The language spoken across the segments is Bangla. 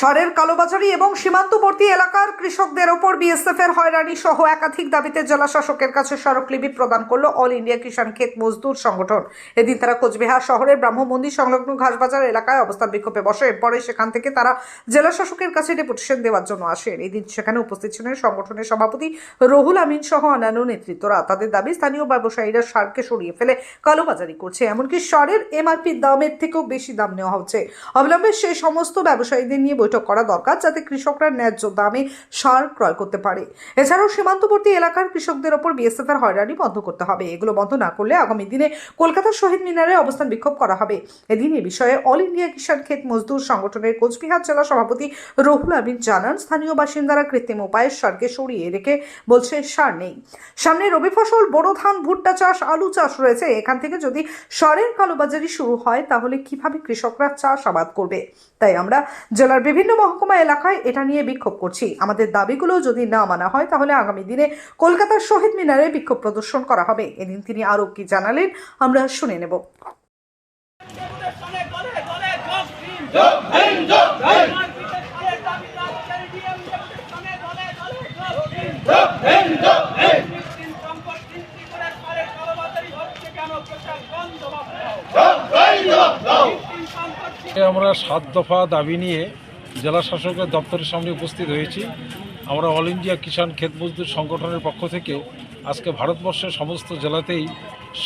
সারের কালোবাজারি এবং সীমান্তবর্তী এলাকার কৃষকদের ওপর বিএসএফ এর হয়রানি সহ একাধিক দাবিতে জেলা শাসকের কাছে স্মারকলিপি প্রদান করল অল ইন্ডিয়া কিষাণ ক্ষেত মজদুর সংগঠন। এদিন তারা কোচবিহার শহরের ব্রাহ্মমন্দির সংলগ্ন ঘাসবাজার এলাকায় অবস্থান বিক্ষোভে বসে। পরে সেখান থেকে তারা জেলা শাসকের কাছে ডেপুটেশন দেওয়ার জন্য আসেন এদিন সেখানে উপস্থিত ছিলেন সংগঠনের সভাপতি রহুল আমিন সহ অন্যান্য নেতৃত্বরা। তাদের দাবি, স্থানীয় ব্যবসায়ীরা সারকে সরিয়ে ফেলে কালোবাজারি করছে, এমনকি সারের এমআরপি দামের থেকেও বেশি দাম নেওয়া হচ্ছে। অবিলম্বে সেই সমস্ত ব্যবসায়ীদের নিয়ে বৈঠক করা দরকার যাতে কৃষকরা ন্যায্য দামে সার ক্রয় করতে পারে। এছাড়াও সীমান্তবর্তী এলাকার কৃষকদের ওপর বিএসএফ এর হয়রানি বন্ধ করতে হবে। এগুলো বন্ধ না করলে আগামী দিনে কলকাতার শহীদ মিনারে অবস্থান বিক্ষোভ করা হবে। এদিন এ বিষয়ে অল ইন্ডিয়া কিষাণ ক্ষেত মজদুর সংগঠনের কোচবিহার জেলা সভাপতি রহুল আমিন জানান, স্থানীয় বাসিন্দারা কৃত্রিম উপায়ে সারকে সরিয়ে রেখে বলছে সার নেই। সামনে রবি ফসল, বোরো ধান, ভুট্টা চাষ, আলু চাষ রয়েছে। এখান থেকে যদি সারের কালোবাজারি শুরু হয়, তাহলে কীভাবে কৃষকরা চাষ আবাদ করবে? তাই আমরা জেলার বিভিন্ন মহকুমা এলাকায় এটা নিয়ে বিক্ষোভ করছি। আমাদের দাবিগুলো যদি না মানা হয়, তাহলে আগামী দিনে কলকাতার শহীদ মিনারে বিক্ষোভ প্রদর্শন করা হবে। এদিন তিনি আরও কি জানালেন, আমরা শুনে নেব। আমরা সাত দফা দাবি নিয়ে জেলা শাসকের দপ্তরের সামনে উপস্থিত হয়েছি। আমরা অল ইন্ডিয়া কিষাণ ক্ষেত মজদুর সংগঠনের পক্ষ থেকে আজকে ভারতবর্ষের সমস্ত জেলাতেই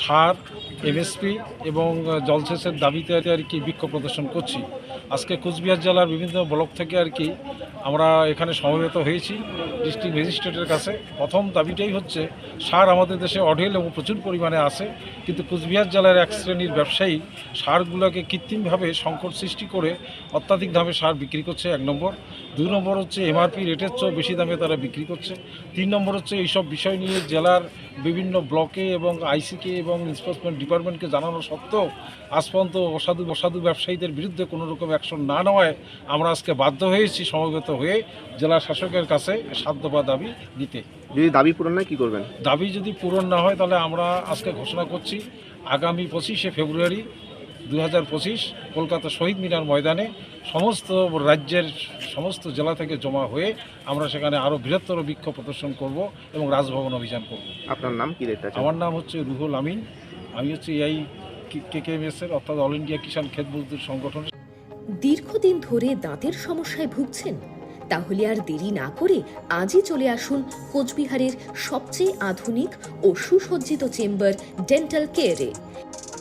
সার এমএসপি এবং জলসেচের দাবিতে আর কি বিক্ষোভ প্রদর্শন করছি। আজকে কুচবিহার জেলার বিভিন্ন ব্লক থেকে আর কি আমরা এখানে সমবেত হয়েছি, ডিস্ট্রিক্ট ম্যাজিস্ট্রেটের কাছে। প্রথম দাবিটাই হচ্ছে, সার আমাদের দেশে অঢেল এবং প্রচুর পরিমাণে আছে, কিন্তু কুচবিহার জেলার এক শ্রেণির ব্যবসায়ী সারগুলোকে কৃত্রিমভাবে সংকট সৃষ্টি করে অত্যাধিক দামে সার বিক্রি করছে এক নম্বর। দুই নম্বর হচ্ছে, এমআরপি রেটের চেয়েও বেশি দামে তারা বিক্রি করছে। তিন নম্বর হচ্ছে, এইসব বিষয় নিয়ে জেলার বিভিন্ন ব্লকে এবং আইসিকে এবং এনফোর্সমেন্ট ডিপার্টমেন্টকে জানানো সত্ত্বেও আজ পর্যন্ত অসাধু অসাধু ব্যবসায়ীদের বিরুদ্ধে কোনো রকম অ্যাকশন না নেওয়ায় আমরা আজকে বাধ্য হয়েছি সমবেত হয়ে জেলা শাসকের কাছে সাধ্য বা দাবি দিতে যদি দাবি পূরণ না কি করবেন? দাবি যদি পূরণ না হয় তাহলে আমরা আজকে ঘোষণা করছি আগামী পঁচিশে ফেব্রুয়ারি দু হাজার পঁচিশ কলকাতা শহীদ মিনার ময়দানে সমস্ত রাজ্যের সমস্ত জেলা থেকে জমা হয়ে আমরা সেখানে আরও বৃহত্তর বিক্ষোভ প্রদর্শন করব এবং রাজভবন অভিযান করব। আপনার নাম কি দেখতে আমার নাম হচ্ছে রুহুল আমিন। আমি হচ্ছে এই কে কে এম এর অর্থাৎ অল ইন্ডিয়া কিষাণ ক্ষেত মজদুর সংগঠন। দীর্ঘদিন ধরে দাঁতের সমস্যায় ভুগছেন। তাহলে আর দেরি না করে আজই চলে আসুন কোচবিহারের সবচেয়ে আধুনিক ও সুসজ্জিত চেম্বার ডেন্টাল কেয়ারে।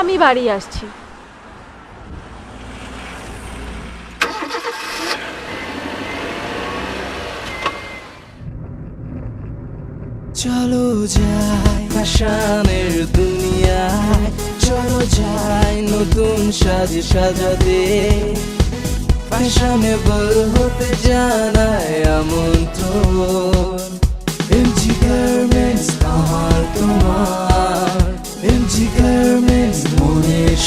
আমি বাড়ি আসছি। চলো যাই ফ্যাশনের দুনিয়ায়, চলো যাই নতুন সাজে সাজাতে। ফ্যাশনেবল হতে জানায় আমন্ত্রণ। এমজি গার্মেন্টস আমার তোমার।